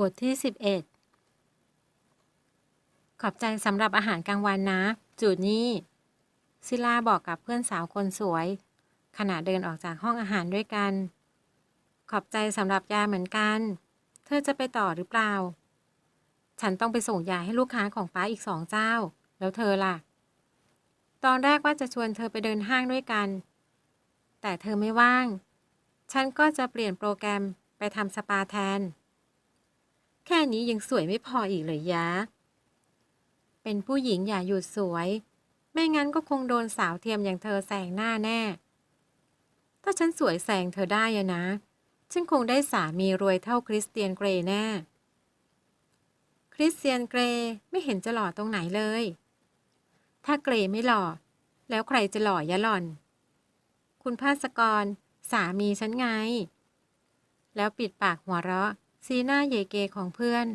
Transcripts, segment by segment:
บทที่ 11 ขอบใจสำหรับอาหารกลางวันนะ จูดนี่ศิลาบอกกับเพื่อนสาวคนสวย ขณะเดินออกจากห้องอาหารด้วยกัน ขอบใจสำหรับยาเหมือนกัน เธอจะไปต่อหรือเปล่า ฉันต้องไปส่งยาให้ลูกค้าของป้าอีกสองเจ้า แล้วเธอล่ะ ตอนแรกว่าจะชวนเธอไปเดินห้างด้วยกัน แต่เธอไม่ว่าง ฉันก็จะเปลี่ยนโปรแกรมไปทำสปาแทน แค่นี้ยังสวยไม่พออีกเลยยะ เป็นผู้หญิงอย่าหยุดสวย ไม่งั้นก็คงโดนสาวเทียมอย่างเธอแซงหน้าแน่ ถ้าฉันสวยแซงเธอได้อะนะ ฉันคงได้สามีรวยเท่าคริสเตียนเกรย์แน่ คริสเตียนเกรย์ไม่เห็นจะหล่อตรงไหนเลย ถ้าเกรย์ไม่หล่อ แล้วใครจะหล่อยะหล่อน คุณภาสกร สามีฉันไง แล้วปิดปากหัวเราะ สีหน้าเยเกของเพื่อน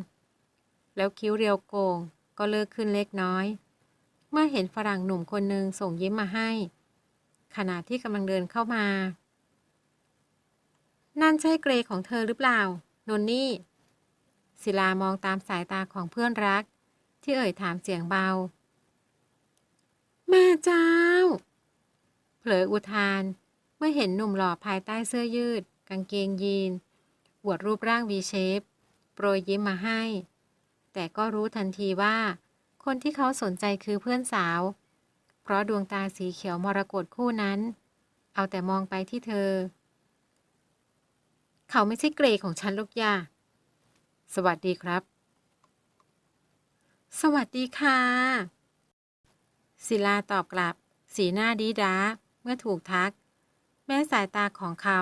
แล้วคิ้วเรียวโกงก็เลิกขึ้นเล็กน้อย เมื่อเห็นฝรั่งหนุ่มคนหนึ่งส่งยิ้มมาให้ ขณะที่กำลังเดินเข้ามา นั่นใช่เกรของเธอหรือเปล่านนนี่ ศิลามองตามสายตาของเพื่อนรัก ที่เอ่ยถามเสียงเบา แม่เจ้า เผลออุทานเมื่อเห็นหนุ่มหล่อภายใต้เสื้อยืด กางเกงยีน อวดรูปร่าง V shape โปรยยิ้มมาให้ แต่ก็รู้ทันทีว่า คนที่เขาสนใจคือเพื่อนสาว เพราะดวงตาสีเขียวมรกตคู่นั้น เอาแต่มองไปที่เธอ เขาไม่ใช่เกรของฉันลูกยาสวัสดีครับ สวัสดีค่ะ ศิลาตอบกลับ สีหน้าดีด้าเมื่อถูกทัก แม้สายตาของเขา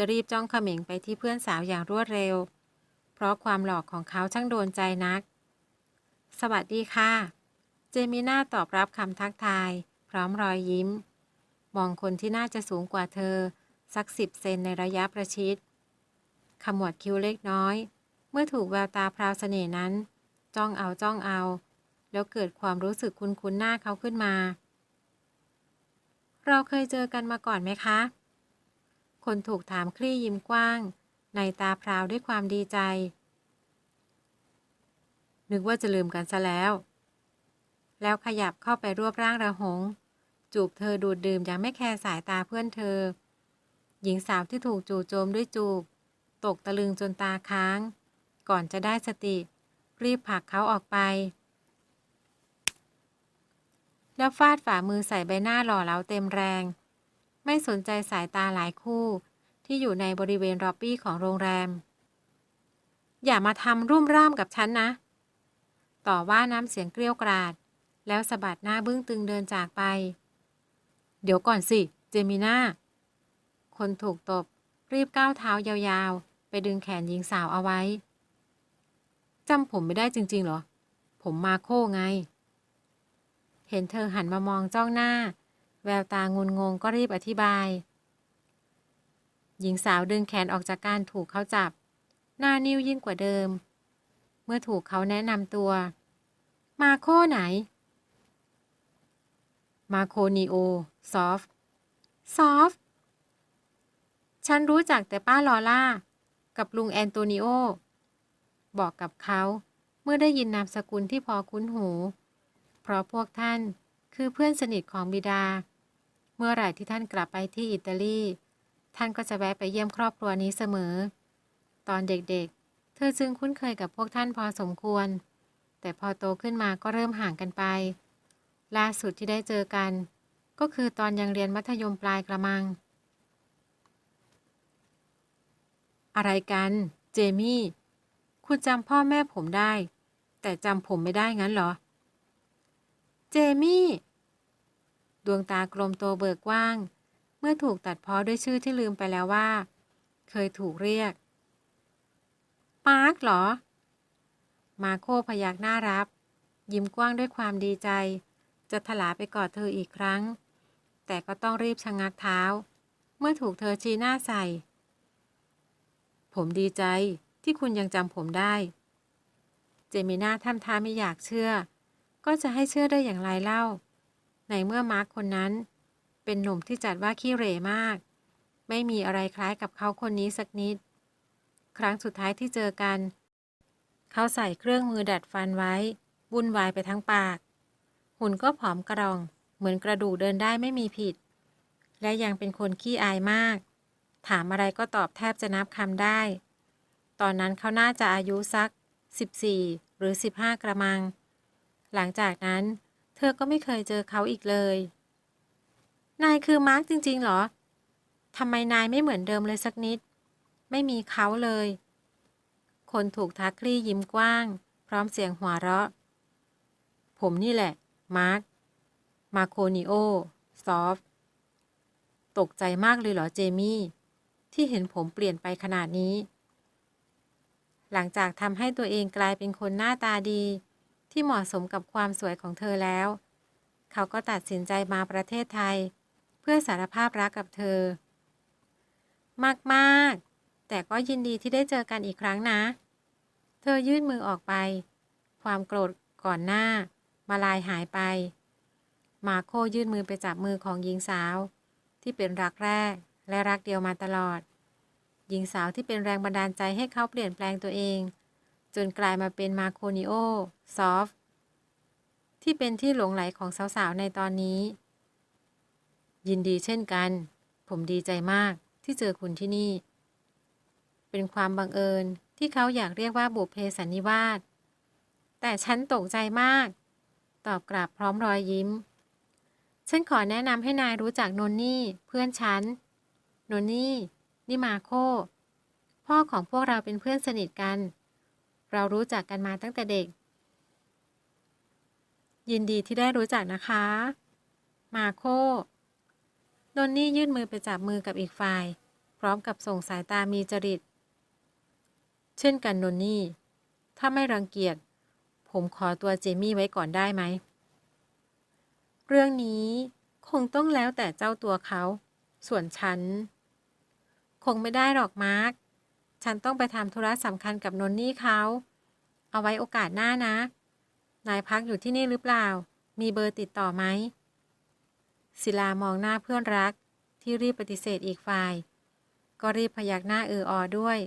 จะรีบจ้องเขม่งไปที่เพื่อนสาวอย่างรวดเร็ว เพราะความหลอกของเขาช่างโดนใจนัก สวัสดีค่ะ เจมิน่าตอบรับคำทักทาย พร้อมรอยยิ้ม มองคนที่น่าจะสูงกว่าเธอ สักสิบเซนในระยะประชิดขมวดคิ้วเล็กน้อย เมื่อถูกแววตาพราวเสน่ห์นั้น จ้องเอาจ้องเอา แล้วเกิดความรู้สึกคุ้นๆหน้าเขาขึ้นมา เราเคยเจอกันมาก่อนไหมคะ คนถูกถามคลี่ยิ้มกว้าง ในตาพราวด้วยความดีใจ นึกว่าจะลืมกันซะแล้ว แล้วขยับเข้าไปรวบร่างระหง จูบเธอดูดดื่มอย่างไม่แคร์สายตาเพื่อนเธอ หญิงสาวที่ถูกจู่โจมด้วยจูบ ตกตะลึงจนตาค้าง ก่อนจะได้สติ รีบผลักเขาออกไป แล้วฟาดฝ่ามือใส่ใบหน้าหล่อเหลาเต็มแรง ไม่สนใจสายตาหลายคู่ ที่อยู่ในบริเวณร็อบบี้ของโรงแรม อย่ามาทำรุ่มร่ามกับฉันนะ ต่อว่าน้ำเสียงเกลี้ยวกราด แล้วสะบัดหน้าบึ้งตึงเดินจากไป เดี๋ยวก่อนสิ เจมิน่า คนถูกตบ รีบก้าวเท้ายาวๆ ไปดึงแขนหญิงสาวเอาไว้จำผมไม่ได้จริงๆ เหรอ ผมมาโค้ไง เห็นเธอหันมามองจ้องหน้า แววตางุนงงก็รีบอธิบาย หญิงสาวดึงแขนออกจากการถูกเขาจับ หน้านิ้วยิ่งกว่าเดิม เมื่อถูกเขาแนะนำตัว มาโคไหน มาโคนีโอ ซอฟ ซอฟ ฉันรู้จักแต่ป้าลอล่า กับลุงแอนโตนิโอ บอกกับเขาเมื่อได้ยินนามสกุลที่พอคุ้นหู เพราะพวกท่านคือเพื่อนสนิทของบิดา เมื่อไหร่ที่ท่านกลับไปที่อิตาลี ท่านก็จะแวะไปเยี่ยมครอบครัวนี้เสมอ ตอนเด็กๆ เธอจึงคุ้นเคยกับพวกท่านพอสมควร แต่พอโตขึ้นมาก็เริ่มห่างกันไป ล่าสุดที่ได้เจอกัน ก็คือตอนยังเรียนมัธยมปลายกระมัง อะไรกัน เจมี่ คุณจำพ่อแม่ผมได้ แต่จำผมไม่ได้งั้นเหรอ เจมี่ ดวงตากลมโตเบิกกว้าง เมื่อถูกตัดพ้อด้วยชื่อที่ลืมไปแล้วว่า เคยถูกเรียกปาร์คเหรอ มาโคพยักหน้ารับ ยิ้มกว้างด้วยความดีใจ จะถลาไปกอดเธออีกครั้ง แต่ก็ต้องรีบชะงงักเท้า เมื่อถูกเธอชี้หน้าใส่ ผมดีใจที่คุณยังจำผมได้ เจมิน่าทำท่าไม่อยากเชื่อ ก็จะให้เชื่อได้อย่างไรเล่า ในเมื่อมาร์คคนนั้น เป็นหนุ่มที่จัดว่าขี้เหร่มาก ไม่มีอะไรคล้ายกับเขาคนนี้สักนิด ครั้งสุดท้ายที่เจอกัน เขาใส่เครื่องมือดัดฟันไว้วุ่นวายไปทั้งปาก หุ่นก็ผอมกระรอง เหมือนกระดูกเดินได้ไม่มีผิด และยังเป็นคนขี้อายมาก ถามอะไรก็ตอบแทบจะนับคำได้ ตอนนั้นเขาน่าจะอายุสัก 14 หรือ 15 กระมัง หลังจากนั้น เธอก็ไม่เคยเจอเขาอีกเลย นายคือมาร์กจริงๆเหรอทำไมนายไม่เหมือนเดิมเลยสักนิด ไม่มีเขาเลย คนถูกทักคลี่ยิ้มกว้าง พร้อมเสียงหัวเราะ ผมนี่แหละ มาร์คมาโคนิโอ ซอฟตกใจมากเลยเหรอเจมี่ ที่เห็นผมเปลี่ยนไปขนาดนี้ หลังจากทำให้ตัวเองกลายเป็นคนหน้าตาดี ที่เหมาะสมกับความสวยของเธอแล้ว เขาก็ตัดสินใจมาประเทศไทย เพื่อสารภาพรักกับเธอ มากๆ แต่ก็ยินดีที่ได้เจอกันอีกครั้งนะ เธอยื่นมือออกไป ความโกรธก่อนหน้า มาลายหายไป มาโคยื่นมือไปจับมือของหญิงสาว ที่เป็นรักแรกและรักเดียวมาตลอด หญิงสาวที่เป็นแรงบันดาลใจให้เขาเปลี่ยนแปลงตัวเอง จนกลายมาเป็นมาโคนิโอซอฟที่เป็นที่หลงไหลของสาวๆ ในตอนนี้ ยินดีเช่นกัน ผมดีใจมากที่เจอคุณที่นี่ เป็นความบังเอิญที่เขาอยากเรียกว่าบุพเพสันนิวาสแต่ฉันตกใจมาก ตอบกลับพร้อมรอยยิ้ม ฉันขอแนะนำให้นายรู้จักนนนี่เพื่อนฉัน นนนี่นี่มาโค พ่อของพวกเราเป็นเพื่อนสนิทกัน เรารู้จักกันมาตั้งแต่เด็ก ยินดีที่ได้รู้จักนะคะ มาโคนนนี่ยื่นมือไปจับมือกับอีกฝ่าย พร้อมกับส่งสายตามีจริต เช่นกันนนนี่ ถ้าไม่รังเกียจ ผมขอตัวเจมี่ไว้ก่อนได้ไหม เรื่องนี้คงต้องแล้วแต่เจ้าตัวเขา ส่วนฉัน คงไม่ได้หรอกมาร์ค ฉันต้องไปทำธุระสำคัญกับนนนี่เขา เอาไว้โอกาสหน้านะ นายพักอยู่ที่นี่หรือเปล่า มีเบอร์ติดต่อไหม ศิลามองหน้าเพื่อนรัก ที่รีบปฏิเสธอีกฝ่าย ก็รีบพยักหน้าเอออด้วย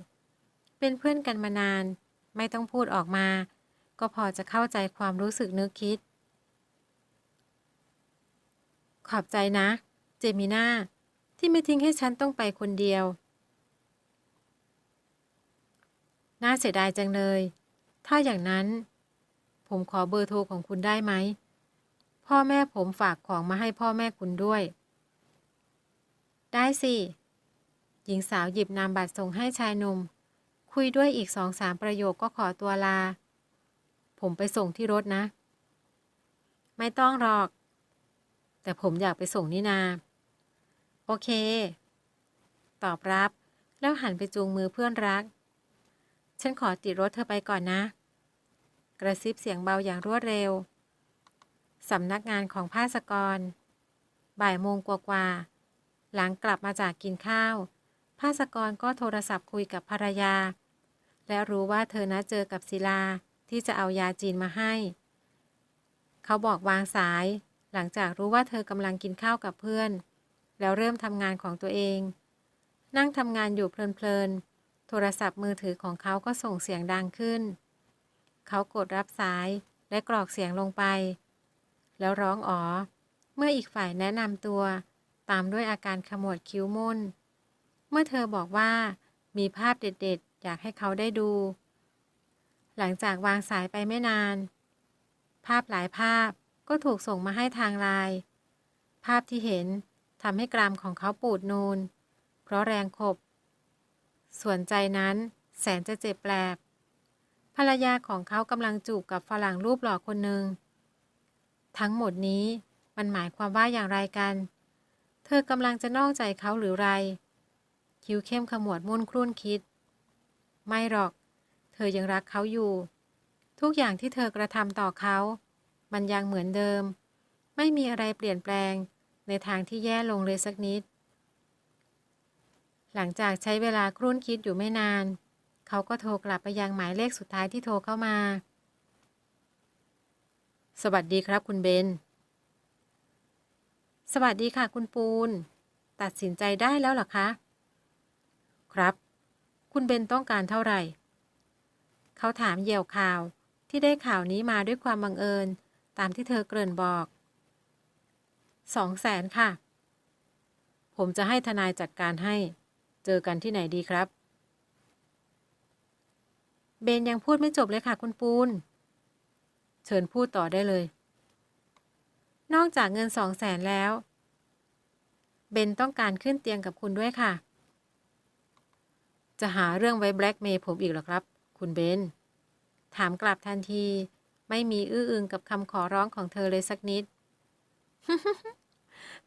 เป็นเพื่อนกันมานาน ไม่ต้องพูดออกมา ก็พอจะเข้าใจความรู้สึกนึกคิด ขอบใจนะ เจมิน่าที่ไม่ทิ้งให้ฉันต้องไปคนเดียว น่าเสียดายจังเลย ถ้าอย่างนั้น ผมขอเบอร์โทรของคุณได้ไหม พ่อแม่ผมฝากของมาให้พ่อแม่คุณด้วย ได้สิ หญิงสาวหยิบนามบัตรส่งให้ชายหนุ่ม คุยด้วยอีกสองสามประโยคก็ขอตัวลา ผมไปส่งที่รถนะ ไม่ต้องหรอก แต่ผมอยากไปส่งนี่นา โอเค ตอบรับแล้วหันไปจูงมือเพื่อนรัก ฉันขอติดรถเธอไปก่อนนะ กระซิบเสียงเบาอย่างรวดเร็ว สำนักงานของภาสกร บ่ายโมงกว่าๆหลังกลับมาจากกินข้าว ภาสกรก็โทรศัพท์คุยกับภรรยา และรู้ว่าเธอนัดเจอกับศิลาที่จะเอายาจีนมาให้ เขาบอกวางสาย หลังจากรู้ว่าเธอกำลังกินข้าวกับเพื่อน แล้วเริ่มทำงานของตัวเอง นั่งทำงานอยู่เพลินๆ โทรศัพท์มือถือของเขาก็ส่งเสียงดังขึ้น เขากดรับสายและกรอกเสียงลงไป แล้วร้องอ๋อ เมื่ออีกฝ่ายแนะนำตัว ตามด้วยอาการขมวดคิ้วมุนเมื่อเธอบอกว่า มีภาพเด็ดๆ อยากให้เขาได้ดู หลังจากวางสายไปไม่นาน ภาพหลายภาพก็ถูกส่งมาให้ทางไลน์ภาพที่เห็นทำให้กรามของเขาปูดนูน เพราะแรงขบ ส่วนใจนั้นแสนจะเจ็บแปลบ ภรรยาของเขากำลังจูบกับฝรั่งรูปหล่อคนหนึ่ง ทั้งหมดนี้มันหมายความว่าอย่างไรกัน เธอกำลังจะนอกใจเขาหรือไร คิ้วเข้มขมวดมุ่นครุ่นคิด ไม่หรอก เธอยังรักเขาอยู่ ทุกอย่างที่เธอกระทำต่อเขา มันยังเหมือนเดิม ไม่มีอะไรเปลี่ยนแปลงในทางที่แย่ลงเลยสักนิด หลังจากใช้เวลาครุ่นคิดอยู่ไม่นาน เขาก็โทรกลับไปยังหมายเลขสุดท้ายที่โทรเข้ามา สวัสดีครับคุณเบน สวัสดีค่ะคุณปูน ตัดสินใจได้แล้วหรอคะ ครับ คุณเบนต้องการเท่าไหร่ เขาถามเหยี่ยวข่าวที่ได้ข่าวนี้มาด้วยความบังเอิญ ตามที่เธอเกริ่นบอกสองแสนค่ะ ผมจะให้ทนายจัดการให้ เจอกันที่ไหนดีครับ เบนยังพูดไม่จบเลยค่ะคุณปูน เชิญพูดต่อได้เลย นอกจากเงินสองแสนแล้ว เบนต้องการขึ้นเตียงกับคุณด้วยค่ะ จะหาเรื่องไว้แบล็กเมย์ผมอีกหรอครับ คุณเบน ถามกลับทันที ไม่มีอื้ออึงกับคำขอร้องของเธอเลยสักนิด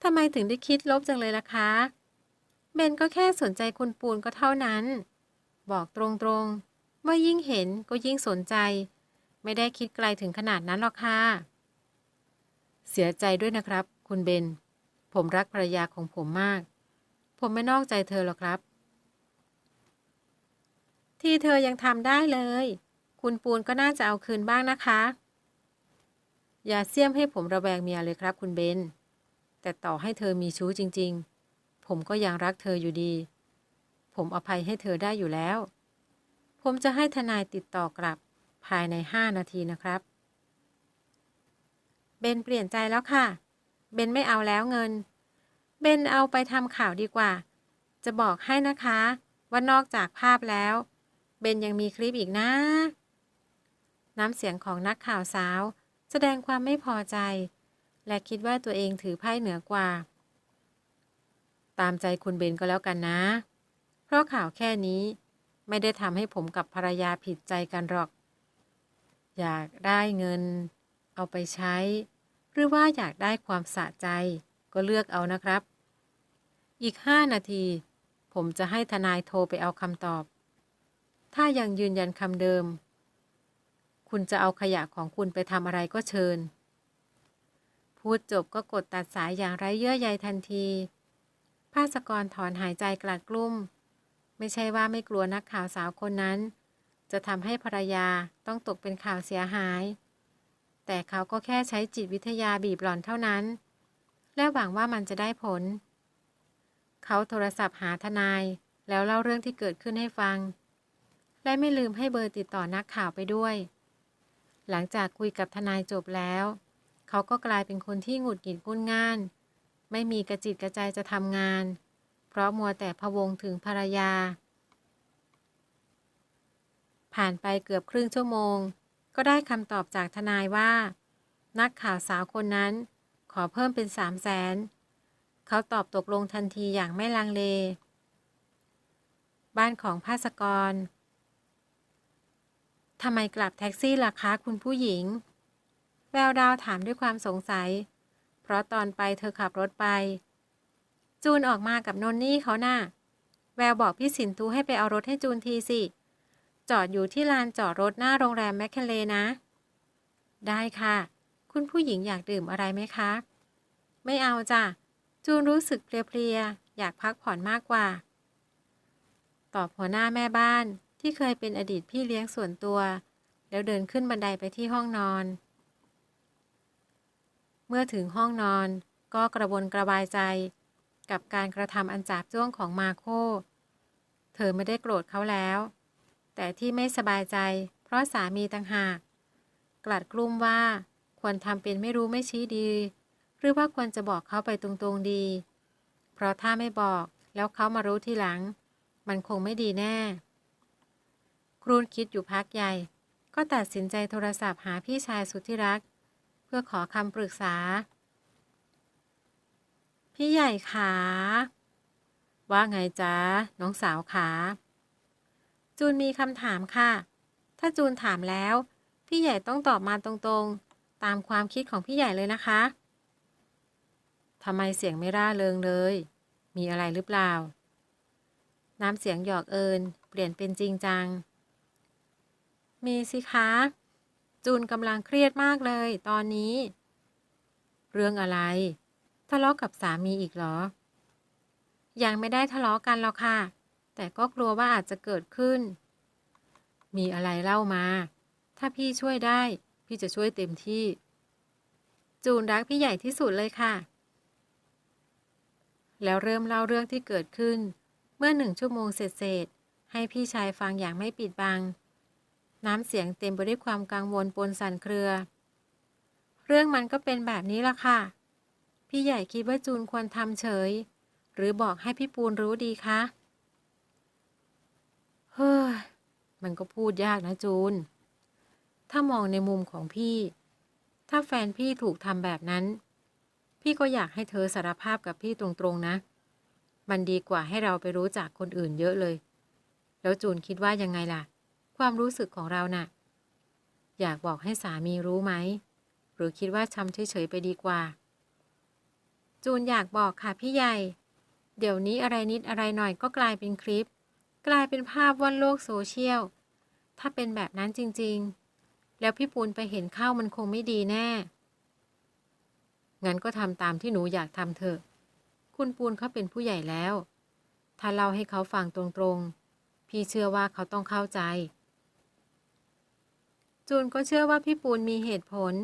ทำไมถึงได้คิดลบจังเลยล่ะคะ เบนก็แค่สนใจคุณปูนก็เท่านั้น บอกตรงๆ ว่ายิ่งเห็นก็ยิ่งสนใจ ไม่ได้คิดไกลถึงขนาดนั้นหรอกค่ะ เสียใจด้วยนะครับ คุณเบน ผมรักภรรยาของผมมาก ผมไม่นอกใจเธอหรอกครับ ที่เธอยังทำได้เลย คุณปูนก็น่าจะเอาคืนบ้างนะคะ อย่าเสี่ยมให้ผมระแวงเมียเลยครับ คุณเบน แต่ต่อให้เธอมีชู้จริง ๆ ผมก็ยังรักเธออยู่ดี ผมอภัยให้เธอได้อยู่แล้ว ผมจะให้ทนายติดต่อกลับภายในห้านาทีนะครับ เบนเปลี่ยนใจแล้วค่ะ เบนไม่เอาแล้วเงิน เบนเอาไปทำข่าวดีกว่า จะบอกให้นะคะ ว่านอกจากภาพแล้ว เบนยังมีคลิปอีกนะ น้ำเสียงของนักข่าวสาว แสดงความไม่พอใจ และคิดว่าตัวเองถือไพ่เหนือกว่า ตามใจคุณเบนก็แล้วกันนะ เพราะข่าวแค่นี้ ไม่ได้ทำให้ผมกับภรรยาผิดใจกันหรอก อยากได้เงิน เอาไปใช้ หรือว่าอยากได้ความสะใจ ก็เลือกเอานะครับ อีกห้านาที ผมจะให้ทนายโทรไปเอาคำตอบ ถ้ายังยืนยันคำเดิม คุณจะเอาขยะของคุณไปทำอะไรก็เชิญ พูดจบก็กดตัดสายอย่างไร้เยื่อใยทันที ภาสกรถอนหายใจกลัดกลุ้ม ไม่ใช่ว่าไม่กลัวนักข่าวสาวคนนั้น จะทำให้ภรรยาต้องตกเป็นข่าวเสียหาย แต่เขาก็แค่ใช้จิตวิทยาบีบหล่อนเท่านั้น และหวังว่ามันจะได้ผล เขาโทรศัพท์หาทนายแล้วเล่าเรื่องที่เกิดขึ้นให้ฟัง และไม่ลืมให้เบอร์ติดต่อนักข่าวไปด้วย หลังจากคุยกับทนายจบแล้ว เขาก็กลายเป็นคนที่หงุดหงิดงุนง่าน ไม่มีกระจิตกระใจจะทำงาน เพราะมัวแต่พะวงถึงภรรยา ผ่านไปเกือบครึ่งชั่วโมง ก็ได้คำตอบจากทนายว่า นักข่าวสาวคนนั้น ขอเพิ่มเป็นสามแสนเขาตอบตกลงทันทีอย่างไม่ลังเล บ้านของภาสกรทำไมกลับแท็กซี่ล่ะคะคุณผู้หญิง แววดาวถามด้วยความสงสัย เพราะตอนไปเธอขับรถไป จูนออกมากับนนนี่เขาน่ะ แววบอกพี่สินทูให้ไปเอารถให้จูนทีสิ จอดอยู่ที่ลานจอดรถหน้าโรงแรมแมคเคเลนะ ได้ค่ะ คุณผู้หญิงอยากดื่มอะไรไหมคะ ไม่เอาจ้ะ จูนรู้สึกเพลียๆ อยากพักผ่อนมากกว่า ตอบหัวหน้าแม่บ้านที่เคยเป็นอดีตพี่เลี้ยงส่วนตัว แล้วเดินขึ้นบันไดไปที่ห้องนอน มื่อถึงห้องนอน ก็กระวนกระวายใจ กับการกระทำอันจาบจ้วงของมาโค เธอไม่ได้โกรธเขาแล้ว แต่ที่ไม่สบายใจ เพราะสามีต่างหากกลัดกลุ้มว่าควรทำเป็นไม่รู้ไม่ชี้ดี หรือว่าควรจะบอกเขาไปตรงๆดี เพราะถ้าไม่บอกแล้วเขามารู้ทีหลัง มันคงไม่ดีแน่ ครูนคิดอยู่พักใหญ่ ก็ตัดสินใจโทรศัพท์หาพี่ชายสุดที่รัก พื่อขอคำปรึกษา พี่ใหญ่ขาว่าไงจ๊ะน้องสาวขาจูนมีคำถามค่ะ ถ้าจูนถามแล้ว พี่ใหญ่ต้องตอบมาตรงๆ ตามความคิดของพี่ใหญ่เลยนะคะทำไมเสียงไม่ร่าเริงเลย มีอะไรหรือเปล่า น้ำเสียงหยอกเอิญเปลี่ยนเป็นจริงจัง มีสิคะ จูนกำลังเครียดมากเลย ตอนนี้ เรื่องอะไร ทะเลาะกับสามีอีกเหรอ ยังไม่ได้ทะเลาะกันหรอกค่ะ แต่ก็กลัวว่าอาจจะเกิดขึ้น มีอะไรเล่ามา ถ้าพี่ช่วยได้ พี่จะช่วยเต็มที่ จูนรักพี่ใหญ่ที่สุดเลยค่ะ แล้วเริ่มเล่าเรื่องที่เกิดขึ้น เมื่อหนึ่งชั่วโมงเสร็จให้พี่ชายฟังอย่างไม่ปิดบัง น้ำเสียงเต็มไปด้วยความกังวลปนสั่นเครือ เรื่องมันก็เป็นแบบนี้ละค่ะ พี่ใหญ่คิดว่าจูนควรทำเฉย หรือบอกให้พี่ปูนรู้ดีคะ เฮ้ย มันก็พูดยากนะจูน ถ้ามองในมุมของพี่ ถ้าแฟนพี่ถูกทำแบบนั้น พี่ก็อยากให้เธอสารภาพกับพี่ตรงๆนะ มันดีกว่าให้เราไปรู้จักคนอื่นเยอะเลย แล้วจูนคิดว่ายังไงล่ะ ความรู้สึกของเราน่ะ อยากบอกให้สามีรู้ไหม หรือคิดว่าชำเฉยๆไปดีกว่า จูนอยากบอกค่ะพี่ใหญ่ เดี๋ยวนี้อะไรนิดอะไรหน่อยก็กลายเป็นคลิป กลายเป็นภาพว่อนโลกโซเชียล ถ้าเป็นแบบนั้นจริงๆ แล้วพี่ปูนไปเห็นเข้ามันคงไม่ดีแน่ งั้นก็ทำตามที่หนูอยากทำเถอะ คุณปูนเขาเป็นผู้ใหญ่แล้ว ถ้าเล่าให้เขาฟังตรงๆพี่เชื่อว่าเขาต้องเข้าใจ จูนก็เชื่อว่าพี่ปูนมีเหตุผล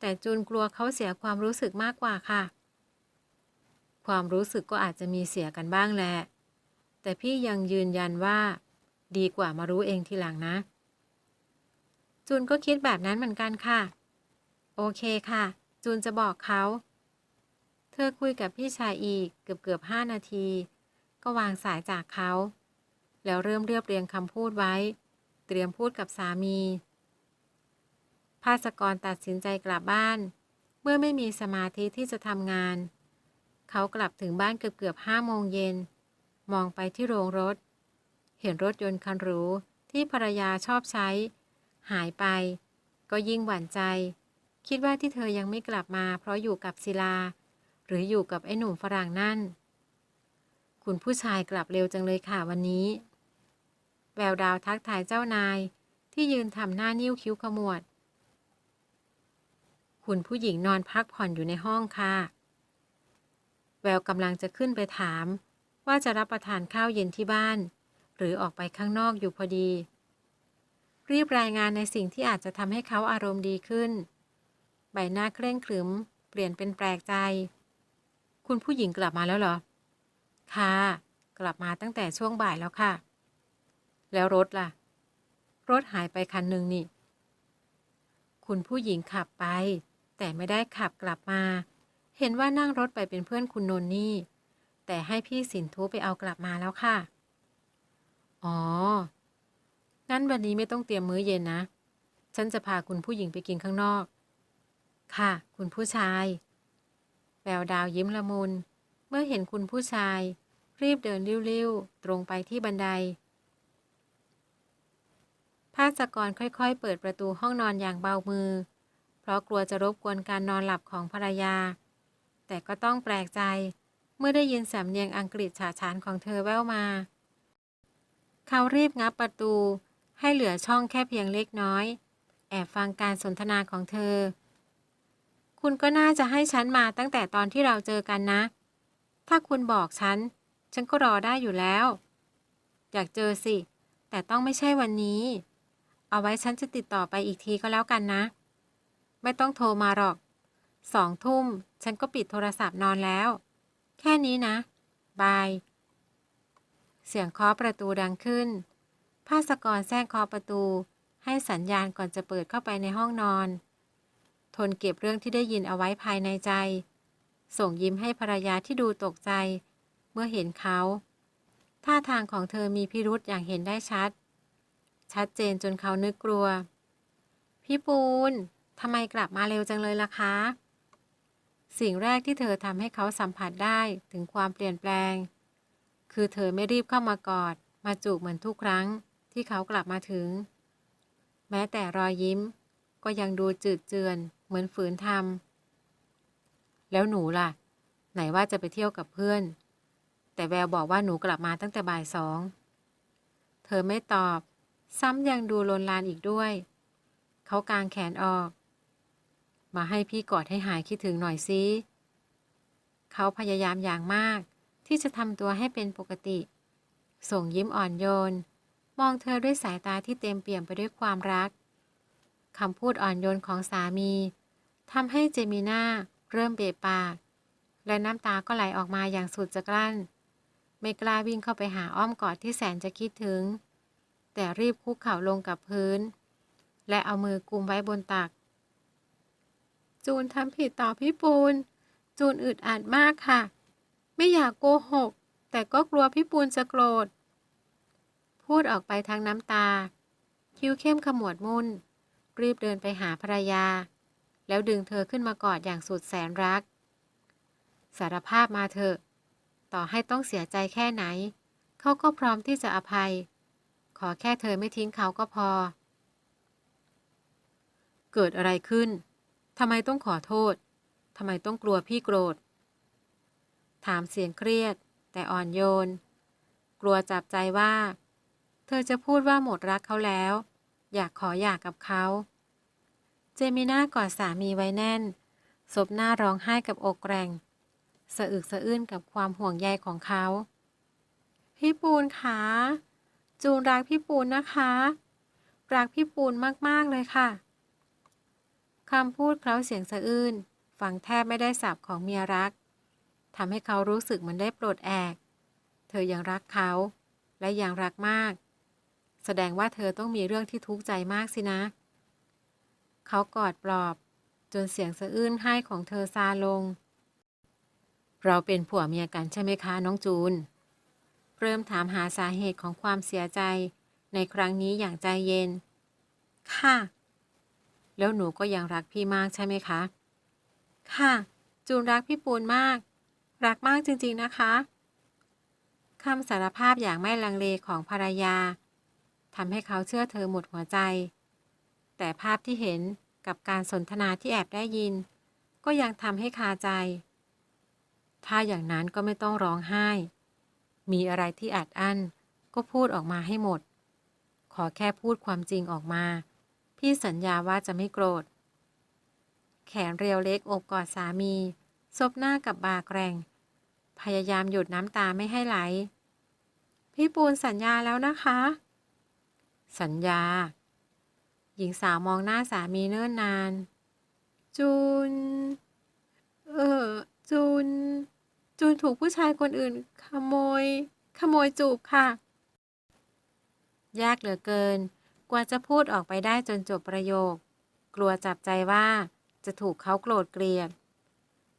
แต่จูนกลัวเขาเสียความรู้สึกมากกว่าค่ะ ความรู้สึกก็อาจจะมีเสียกันบ้างแหละ แต่พี่ยังยืนยันว่า ดีกว่ามารู้เองทีหลังนะ จูนก็คิดแบบนั้นเหมือนกันค่ะ โอเคค่ะ จูนจะบอกเขา เธอคุยกับพี่ชายอีกเกือบเกือบห้านาที ก็วางสายจากเขา แล้วเริ่มเรียบเรียงคำพูดไว้ เตรียมพูดกับสามี ภาสกรตัดสินใจกลับบ้าน เมื่อไม่มีสมาธิที่จะทำงาน เขากลับถึงบ้านเกือบเกือบห้าโมงเย็น มองไปที่โรงรถ เห็นรถยนต์คันหรูที่ภรรยาชอบใช้ หายไป ก็ยิ่งหวั่นใจ คิดว่าที่เธอยังไม่กลับมา เพราะอยู่กับศิลา หรืออยู่กับไอ้หนุ่มฝรั่งนั่น คุณผู้ชายกลับเร็วจังเลยค่ะวันนี้ แววดาวทักทายเจ้านายที่ยืนทำหน้านิ้วคิ้วขมวด คุณผู้หญิงนอนพักผ่อนอยู่ในห้องค่ะ แววกำลังจะขึ้นไปถาม ว่าจะรับประทานข้าวเย็นที่บ้าน หรือออกไปข้างนอกอยู่พอดี รีบรายงานในสิ่งที่อาจจะทำให้เขาอารมณ์ดีขึ้น ใบหน้าเคร่งขรึม เปลี่ยนเป็นแปลกใจ คุณผู้หญิงกลับมาแล้วเหรอ ค่ะ กลับมาตั้งแต่ช่วงบ่ายแล้วค่ะ แล้วรถล่ะ รถหายไปคันหนึ่งนี่คุณผู้หญิงขับไป แต่ไม่ได้ขับกลับมา เห็นว่านั่งรถไปเป็นเพื่อนคุณนนนี่ แต่ให้พี่สินทุไปเอากลับมาแล้วค่ะ อ๋อ งั้นวันนี้ไม่ต้องเตรียมมื้อเย็นนะ ฉันจะพาคุณผู้หญิงไปกินข้างนอก ค่ะ คุณผู้ชาย แววดาวยิ้มละมุน เมื่อเห็นคุณผู้ชาย รีบเดินริ้วๆ ตรงไปที่บันไดภาสกรค่อยๆ เปิดประตูห้องนอนอย่างเบามือ ราะกลัวจะรบกวนการนอนหลับของภรรยา แต่ก็ต้องแปลกใจเมื่อได้ยินสำเนียงอังกฤษฉาฉานของเธอแว่วมา เขารีบงับประตูให้เหลือช่องแค่เพียงเล็กน้อย แอบฟังการสนทนาของเธอ คุณก็น่าจะให้ฉันมาตั้งแต่ตอนที่เราเจอกันนะ ถ้าคุณบอกฉัน ฉันก็รอได้อยู่แล้ว อยากเจอสิ แต่ต้องไม่ใช่วันนี้ เอาไว้ฉันจะติดต่อไปอีกทีก็แล้วกันนะ ไม่ต้องโทรมาหรอก สองทุ่ม ฉันก็ปิดโทรศัพท์นอนแล้ว แค่นี้นะ บาย เสียงเคาะประตูดังขึ้น ภาสกรแทรกเคาะประตู ให้สัญญาณก่อนจะเปิดเข้าไปในห้องนอน ทนเก็บเรื่องที่ได้ยินเอาไว้ภายในใจ ส่งยิ้มให้ภรรยาที่ดูตกใจ เมื่อเห็นเขา ท่าทางของเธอมีพิรุษอย่างเห็นได้ชัด ชัดเจนจนเขานึกกลัว พี่ปูน ทำไมกลับมาเร็วจังเลยล่ะคะ สิ่งแรกที่เธอทำให้เขาสัมผัสได้ถึงความเปลี่ยนแปลง คือเธอไม่รีบเข้ามากอด มาจูบเหมือนทุกครั้งที่เขากลับมาถึง แม้แต่รอยยิ้ม ก็ยังดูจืดเจือน เหมือนฝืนทำแล้วหนูล่ะ ไหนว่าจะไปเที่ยวกับเพื่อน แต่แววบอกว่าหนูกลับมาตั้งแต่บ่ายสอง เธอไม่ตอบ ซ้ำยังดูลนลานอีกด้วย เขากางแขนออก มาให้พี่กอดให้หายคิดถึงหน่อยสิเขาพยายามอย่างมาก ที่จะทำตัวให้เป็นปกติ ส่งยิ้มอ่อนโยน มองเธอด้วยสายตาที่เต็มเปี่ยมไปด้วยความรักคำพูดอ่อนโยนของสามีทำให้เจมิน่าเริ่มเบะปาก และน้ำตาก็ไหลออกมาอย่างสุดจะกลั้น ไม่กล้าวิ่งเข้าไปหาอ้อมกอดที่แสนจะคิดถึง แต่รีบคุกเข่าลงกับพื้น และเอามือกุมไว้บนตัก จูนทำผิดต่อพี่ปูน จูนอึดอัดมากค่ะ ไม่อยากโกหก แต่ก็กลัวพี่ปูนจะโกรธ พูดออกไปทั้งน้ำตา คิ้วเข้มขมวดมุ่นรีบเดินไปหาภรรยา แล้วดึงเธอขึ้นมากอดอย่างสุดแสนรัก สารภาพมาเถอะ ต่อให้ต้องเสียใจแค่ไหน เขาก็พร้อมที่จะอภัย ขอแค่เธอไม่ทิ้งเขาก็พอ เกิดอะไรขึ้น ทำไมต้องขอโทษ ทำไมต้องกลัวพี่โกรธ ถามเสียงเครียด แต่อ่อนโยน กลัวจับใจว่า เธอจะพูดว่าหมดรักเขาแล้ว อยากขออยากกับเขา เจมิน่ากอดสามีไว้แน่นศบหน้าร้องไห้กับอกแกร่งสะอึกสะอื้นกับความห่วงใยของเขา พี่ปูนคะ จูนรักพี่ปูนนะคะ รักพี่ปูนมาก ๆ เลยค่ะ คำพูดเคล้าเสียงสะอื้นฟังแทบไม่ได้สับของเมียรักทำให้เขารู้สึกเหมือนได้ปลดแอก เธอยังรักเขา และยังรักมาก แสดงว่าเธอต้องมีเรื่องที่ทุกข์ใจมากสินะ เขากอดปลอบ จนเสียงสะอื้นให้ของเธอซาลง เราเป็นผัวเมียกันใช่ไหมคะน้องจูน เริ่มถามหาสาเหตุของความเสียใจในครั้งนี้อย่างใจเย็น ค่ะ แล้วหนูก็ยังรักพี่มากใช่ไหมคะ ค่ะ จูนรักพี่ปูนมาก รักมากจริงๆนะคะคำสารภาพอย่างไม่ลังเลของภรรยาทำให้เขาเชื่อเธอหมดหัวใจ แต่ภาพที่เห็นกับการสนทนาที่แอบได้ยิน ก็ยังทำให้คาใจ ถ้าอย่างนั้นก็ไม่ต้องร้องไห้ มีอะไรที่อัดอั้นก็พูดออกมาให้หมด ขอแค่พูดความจริงออกมา พี่สัญญาว่าจะไม่โกรธ แขนเรียวเล็กอบกอดสามี ซบหน้ากับบาแกรง พยายามหยุดน้ำตาไม่ให้ไหล พี่ปูนสัญญาแล้วนะคะ สัญญา หญิงสาวมองหน้าสามีเนิ่นนาน จูน เออ จูน จูนถูกผู้ชายคนอื่น ขโมย ขโมยจูบค่ะ ยากเหลือเกิน กว่าจะพูดออกไปได้จนจบประโยค กลัวจับใจว่าจะถูกเขาโกรธเกลียด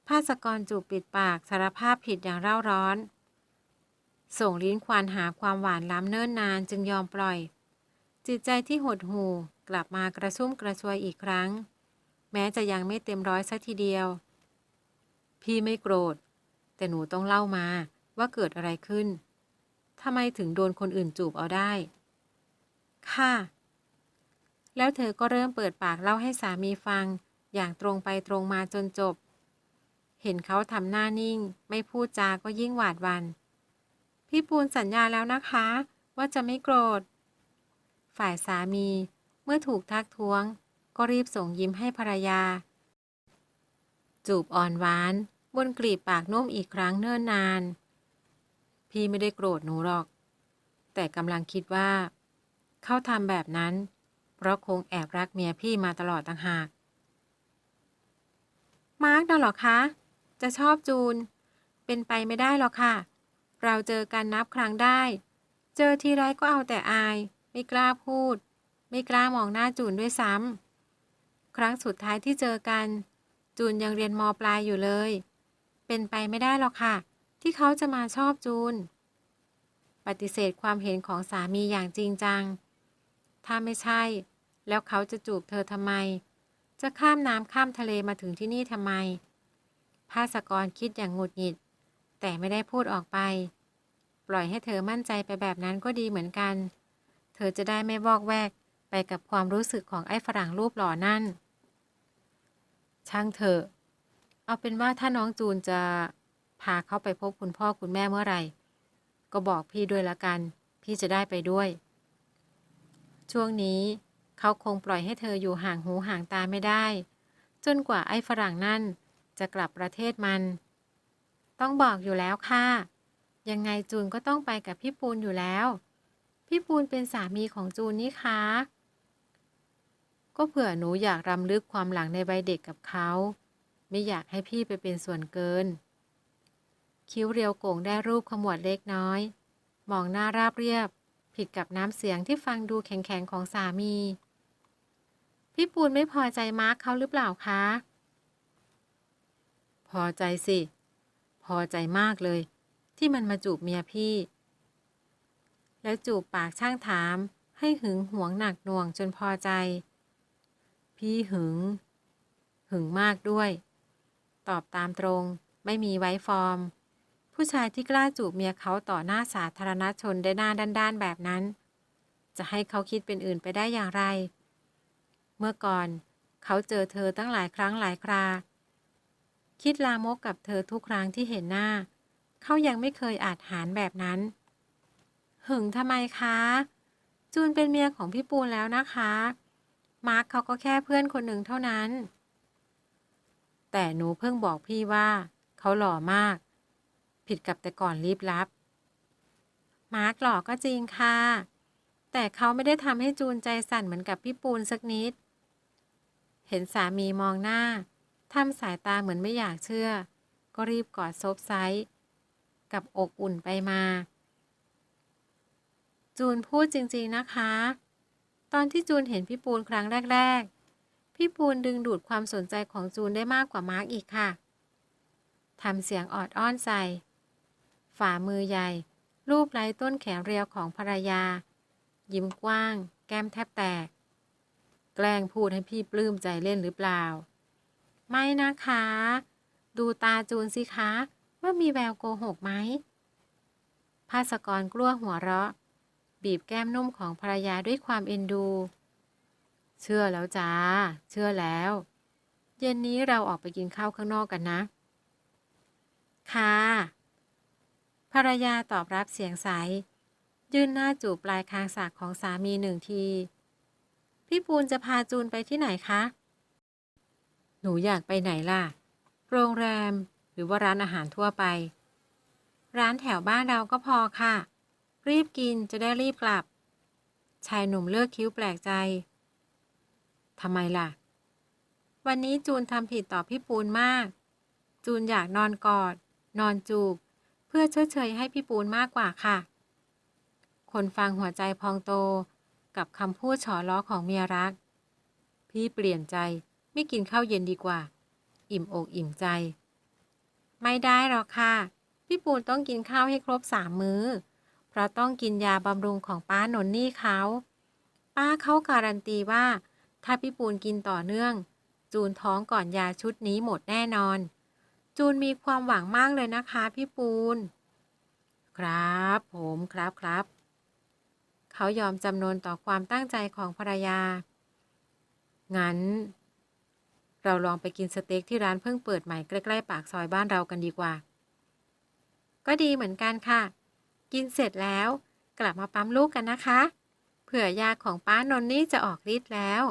ภาสกรจูบปิดปากสารภาพผิดอย่างเร่าร้อน ส่งลิ้นควานหาความหวานล้ำเนิ่นนานจึงยอมปล่อย จิตใจที่หดหู่กลับมากระชุ่มกระชวยอีกครั้ง แม้จะยังไม่เต็มร้อยสักทีเดียว พี่ไม่โกรธ แต่หนูต้องเล่ามาว่าเกิดอะไรขึ้นทำไมถึงโดนคนอื่นจูบเอาได้ ค่ะ แล้วเธอก็เริ่มเปิดปากเล่าให้สามีฟัง อย่างตรงไปตรงมาจนจบ เห็นเขาทำหน้านิ่ง ไม่พูดจาก็ยิ่งหวาดวัน พี่ปูนสัญญาแล้วนะคะ ว่าจะไม่โกรธ ฝ่ายสามีเมื่อถูกทักท้วง ก็รีบส่งยิ้มให้ภรรยา จูบอ่อนหวาน บนกลีบปากนุ่มอีกครั้งเนิ่นนาน พี่ไม่ได้โกรธหนูหรอก แต่กำลังคิดว่า เขาทำแบบนั้น เพราะคงแอบรักเมียพี่มาตลอดต่างหาก มาร์กน่ะหรอคะ จะชอบจูน เป็นไปไม่ได้หรอกค่ะ เราเจอกันนับครั้งได้ เจอทีไรก็เอาแต่อาย ไม่กล้าพูด ไม่กล้ามองหน้าจูนด้วยซ้ำ ครั้งสุดท้ายที่เจอกัน จูนยังเรียนมปลายอยู่เลย เป็นไปไม่ได้หรอกค่ะ ที่เขาจะมาชอบจูน ปฏิเสธความเห็นของสามีอย่างจริงจังถ้าไม่ใช่ แล้วเขาจะจูบเธอทำไม จะข้ามน้ำข้ามทะเลมาถึงที่นี่ทำไม ภาสกรคิดอย่างหงุดหงิด แต่ไม่ได้พูดออกไป ปล่อยให้เธอมั่นใจไปแบบนั้นก็ดีเหมือนกัน เธอจะได้ไม่วอกแวกไปกับความรู้สึกของไอ้ฝรั่งรูปหล่อนั่น ช่างเถอะ เอาเป็นว่าถ้าน้องจูนจะพาเขาไปพบคุณพ่อคุณแม่เมื่อไหร่ ก็บอกพี่ด้วยละกัน พี่จะได้ไปด้วย ช่วงนี้ เขาคงปล่อยให้เธออยู่ห่างหูห่างตาไม่ได้ จนกว่าไอ้ฝรั่งนั่นจะกลับประเทศมัน ต้องบอกอยู่แล้วค่ะ ยังไงจูนก็ต้องไปกับพี่ปูนอยู่แล้ว พี่ปูนเป็นสามีของจูนนี่คะก็เผื่อหนูอยากรำลึกความหลังในวัยเด็กกับเขา ไม่อยากให้พี่ไปเป็นส่วนเกิน คิ้วเรียวโก่งได้รูปขมวดเล็กน้อย มองหน้าราบเรียบ ผิดกับน้ำเสียงที่ฟังดูแข็งๆของสามี พี่ปูนไม่พอใจมาร์คเขาหรือเปล่าคะ พอใจสิ พอใจมากเลย ที่มันมาจูบเมียพี่ แล้วจูบปากช่างถาม ให้หึงหวงหนักหน่วงจนพอใจ พี่หึง หึงมากด้วย ตอบตามตรง ไม่มีไว้ฟอร์ม ผู้ชายที่กล้าจูบเมียเขาต่อหน้าสาธารณชนได้หน้าด้านๆแบบนั้น จะให้เขาคิดเป็นอื่นไปได้อย่างไร เมื่อก่อน เขาเจอเธอตั้งหลายครั้งหลายครา คิดลามกกับเธอทุกครั้งที่เห็นหน้า เขายังไม่เคยอาจหารแบบนั้น หึงทำไมคะ จูนเป็นเมียของพี่ปูนแล้วนะคะ มาร์คเขาก็แค่เพื่อนคนหนึ่งเท่านั้น แต่หนูเพิ่งบอกพี่ว่า เขาหล่อมาก ผิดกับแต่ก่อนรีบลับ มาร์คหล่อก็จริงค่ะแต่เขาไม่ได้ทำให้จูนใจสั่นเหมือนกับพี่ปูนสักนิด เห็นสามีมองหน้าทำสายตาเหมือนไม่อยากเชื่อ ก็รีบกอดซบไซส์กับอกอุ่นไปมา จูนพูดจริงๆนะคะ ตอนที่จูนเห็นพี่ปูนครั้งแรก ๆ พี่ปูนดึงดูดความสนใจของจูนได้มากกว่ามาร์กอีกค่ะทำเสียงออดอ้อนใส่ ฝ่ามือใหญ่ รูปไล้ต้นแขนเรียวของภรรยา ยิ้มกว้าง แก้มแทบแตกแก ล้งพูดให้พี่ปลื้มใจเล่นหรือเปล่า ไม่นะคะ ดูตาจูนสิคะ ว่ามีแววโกหกไหมภาสกรกลั้วหัวเราะ บีบแก้มนุ่มของภรรยาด้วยความเอ็นดู เชื่อแล้วจ้า เชื่อแล้ว เย็นนี้เราออกไปกินข้าวข้างนอกกันนะ ค่ะ ภรรยาตอบรับเสียงใส ยื่นหน้าจูบปลายคางสากของสามีหนึ่งที พี่ปูนจะพาจูนไปที่ไหนคะ หนูอยากไปไหนล่ะ โรงแรม หรือว่าร้านอาหารทั่วไป ร้านแถวบ้านเราก็พอค่ะ รีบกินจะได้รีบกลับ ชายหนุ่มเลือกคิ้วแปลกใจทำไมล่ะ วันนี้จูนทำผิดต่อพี่ปูนมาก จูนอยากนอนกอด นอนจูบ เพื่อเชดเชยให้พี่ปูนมากกว่าค่ะ คนฟังหัวใจพองโต กับคำพูดฉอล้อของเมียรัก พี่เปลี่ยนใจไม่กินข้าวเย็นดีกว่า อิ่มอกอิ่มใจ ไม่ได้หรอกค่ะ พี่ปูนต้องกินข้าวให้ครบสามมื้อ เพราะต้องกินยาบำรุงของป้าหนนนี่เขา ป้าเขาการันตีว่า ถ้าพี่ปูนกินต่อเนื่อง จูนท้องก่อนยาชุดนี้หมดแน่นอน จูนมีความหวังมากเลยนะคะ พี่ปูน ครับ ผมครับครับ เขายอมจำนนต่อความตั้งใจของภรรยา งั้น เราลองไปกินสเต็กที่ร้านเพิ่งเปิดใหม่ใกล้ๆปากซอยบ้านเรากันดีกว่า ก็ดีเหมือนกันค่ะ กินเสร็จแล้วกลับมาปั๊มลูกกันนะคะ เผื่อยาของป้านนนี่จะออกฤทธิ์แล้ว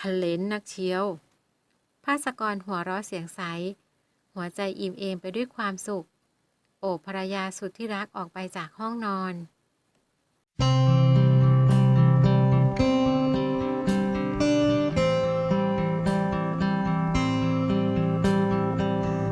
ทะเลนนักเชียว ภาสกรหัวเราะเสียงใส หัวใจอิ่มเอมไปด้วยความสุข โอบภรรยาสุดที่รักออกไปจากห้องนอน Thank you.